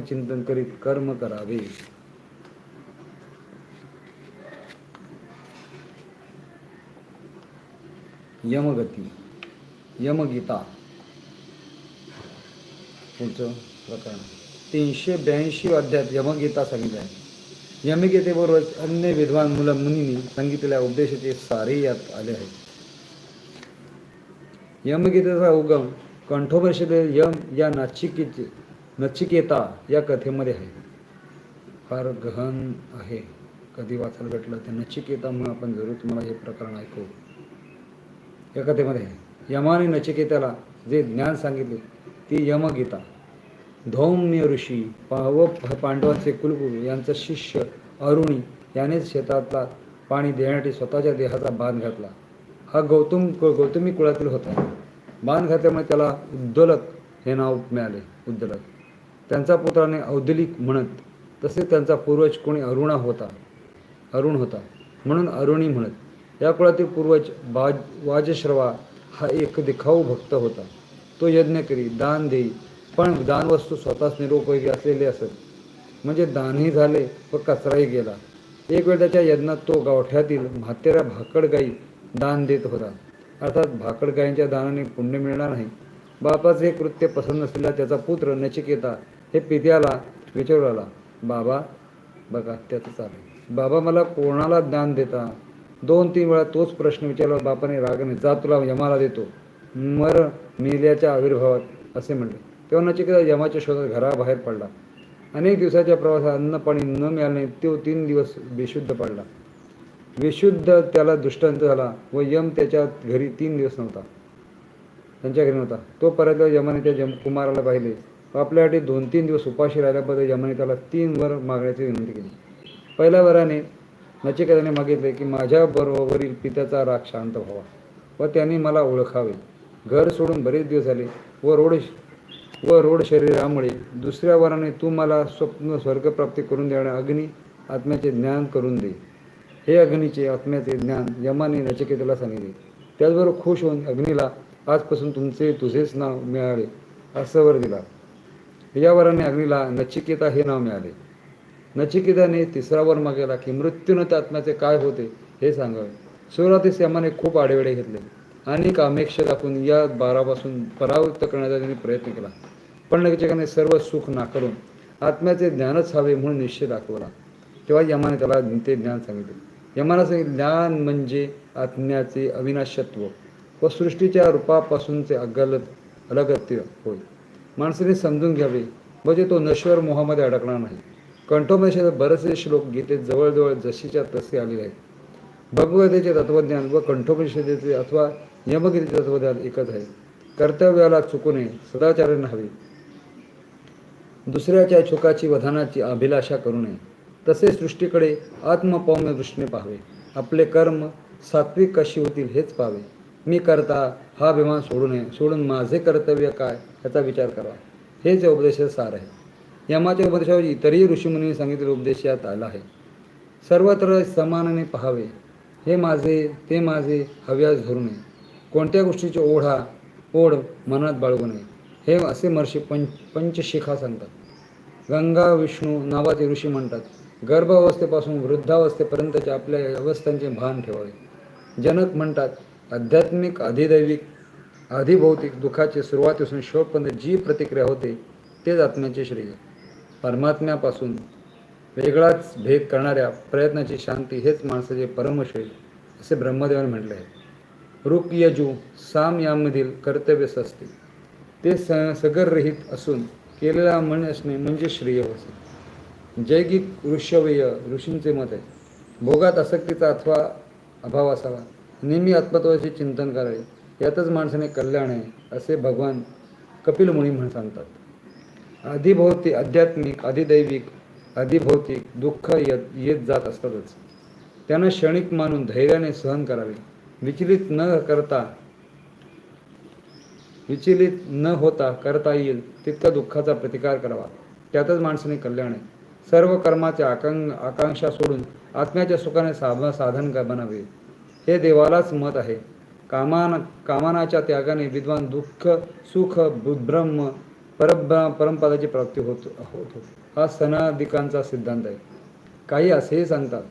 चिंतन करीत कर्म करावे. यमगती यमगीता. पुढचं प्रकरण. तीनशे ब्याऐंशी अध्यात यमगीता सांगितले आहे. यमगीतेबरोबरच अन्य विद्वान मुलं मुनींनी सांगितलेल्या उपदेशाचे सारे यात आले आहेत. यमगीतेचा उगम कंठोपरिषदे यम या नाचिकेचे नचिकेता या कथेमध्ये आहे. फार गहन आहे. कधी वाचायला भेटलं तर म्हणून आपण जरूर तुम्हाला हे प्रकरण ऐकू. या कथेमध्ये आहे. यमाने नचिकेताला जे ज्ञान सांगितले ती यमगीता. धौम्य ऋषी पा व पांडवांचे कुलगुरू यांचा शिष्य अरुणी यानेच शेतातला पाणी देण्यासाठी स्वतःच्या देहाचा बांध घातला. हा गौतम गौतमी कुळातील होता. बांध घातल्यामुळे त्याला उद्दलक हे नाव मिळाले. उद्दलक. त्यांचा पुत्राने औदलिक म्हणत तसेच त्यांचा पूर्वज कोणी अरुणा होता. अरुण होता. म्हणून अरुणी म्हणत. या कुळातील पूर्वज बाज वाजश्रवा हा एक दिखाऊ भक्त होता. तो यज्ञ करी दान देई पण दानवस्तू स्वतःच निरोपयोगी असलेले असत. म्हणजे दानही झाले व कचराही गेला. एक वेळ त्याच्या यज्ञात तो गावठ्यातील म्हातेऱ्या भाकड गाई दान देत होता. अर्थात भाकड गायींच्या दानाने पुण्य मिळणार नाही. बापाचे हे कृत्य पसंत नसलेला त्याचा पुत्र नचिकेता हे पित्याला विचारू आला बाबा बघा त्याचं चालेल बाबा मला कोणाला दान देता? दोन तीन वेळा तोच प्रश्न विचारला बापाने रागाने जा तुला यमाला देतो. मर मेल्याच्या आविर्भावात असे म्हणले. तेव्हा नचिकेता यमाच्या शोधात घराबाहेर पडला. अनेक दिवसाच्या प्रवासात अन्न पाणी न मिळाल्याने तो तीन दिवस बेशुद्ध पडला. विशुद्ध त्याला दृष्टांत झाला व यम त्याच्या घरी तीन दिवस नव्हता. त्यांच्या घरी नव्हता. तो परत यमाने त्या जम कुमाराला पाहिले. व आपल्यासाठी दोन तीन दिवस उपाशी राहिल्याबद्दल यमाने त्याला तीन वर मागण्याची विनंती केली. पहिल्या वराने नचिकेताने मागितले की माझ्या बरोबरील पित्याचा राग शांत व्हावा व त्यांनी मला ओळखावे. घर सोडून बरेच दिवस झाले व रोड व रोड शरीरामुळे दुसऱ्या वराने तू मला स्वप्न स्वर्गप्राप्ती करून देणाऱ्या अग्नी आत्म्याचे ज्ञान करून दे. हे अग्नीचे आत्म्याचे ज्ञान यमाने नचिकेताला सांगितले. त्याचबरोबर खुश होऊन अग्नीला आजपासून तुमचे तुझेच नाव मिळाले असं वर दिला. या वराने अग्नीला नचिकेता हे नाव मिळाले. नचिकेताने तिसरा वर मागेला की मृत्यूनंत आत्म्याचे काय होते हे सांगावे. सुरुवातीस यमाने खूप आडेवेडे घेतले आणि कामेक्ष दाखवून या बारापासून परावृत्त करण्याचा त्यांनी प्रयत्न केला. पण नचिकेताने सर्व सुख नाकारून आत्म्याचे ज्ञानच हवे म्हणून निश्चय दाखवला. तेव्हा यमाने त्याला ते ज्ञान सांगितले. यमाला सांगितले ज्ञान म्हणजे आत्म्याचे अविनाशत्व. व सृष्टीच्या रूपापासूनचे अगलत अलगत्य होय. माणसाने समजून घ्यावे म्हणजे तो नश्वर मोहामध्ये अडकणार नाही. कंठोपनिषदात बरेचसे श्लोक गीतेत जवळजवळ जशीच्या तसे आलेले आहेत. भगवतेचे तत्वज्ञान व कंठोपनिषदेचे अथवा यमगिरीचे तत्वज्ञान एकच आहे. कर्तव्याला चुकू नये सदाचार्याने हवे दुसऱ्याच्या चुकाची वधानाची अभिलाषा करू नये. तसे सृष्टीकडे आत्मपौम्य दृष्टीने पाहावे. आपले कर्म सात्विक कशी होतील हेच पाहावे. मी करता हा अभिमान सोडू नये. सोडून माझे कर्तव्य काय याचा विचार करा. हेच या उपदेशाचे सार आहे. यमाच्या उपदेशावर इतरही ऋषीमुनी सांगितलेले उपदेश यात आला आहे. सर्वत्र समानाने पाहावे. हे माझे ते माझे हव्यास धरू नये. कोणत्या गोष्टीची ओढा ओढ मनात बाळगू नये. हे असे महर्षी पंच पंचशिखा सांगतात. गंगा विष्णू नावाचे ऋषी म्हणतात गर्भावस्थेपासून वृद्धावस्थेपर्यंतच्या आपल्या अवस्थांचे भान ठेवावे. जनक म्हणतात आध्यात्मिक अधिदैविक अधिभौतिक दुःखाची सुरुवातीपासून शेवटपर्यंत जी प्रतिक्रिया होते तेच आत्म्याचे श्रेय. परमात्म्यापासून वेगळाच भेद करणाऱ्या प्रयत्नाची शांती हेच माणसाचे परमश्रेय असे ब्रह्मदेवाने म्हटले आहे. रुक यजू साम यामधील कर्तव्यस असते ते स सगररहित असून केलेला मन असणे म्हणजे श्रेय असे जैगिक ऋषवेय ऋषींचे मत आहे. भोगात आसक्तीचा अथवा अभाव असावा. नेहमी आत्मत्वाचे चिंतन करावे. यातच माणसाने कल्याण आहे असे भगवान कपिल मुनी म्हणून सांगतात. अधिभौतिक आध्यात्मिक अधिदैविक अधिभौतिक दुःख येत येत जात असतातच. त्यांना क्षणिक मानून धैर्याने सहन करावे. विचलित न करता विचलित न होता करता येईल तितका दुःखाचा प्रतिकार करावा. त्यातच माणसाने कल्याण आहे. सर्व कर्माच्या आकां आकांक्षा सोडून आत्म्याच्या सुखाने साधन साधन बनावे. हे देवालाच मत आहे. कामान कामानाच्या त्यागाने विद्वान दुःख सुख ब्रह्म परब्र परमपदाची प्राप्ती होत होत होती. हा सनादिकांचा सिद्धांत आहे. काही असेही सांगतात.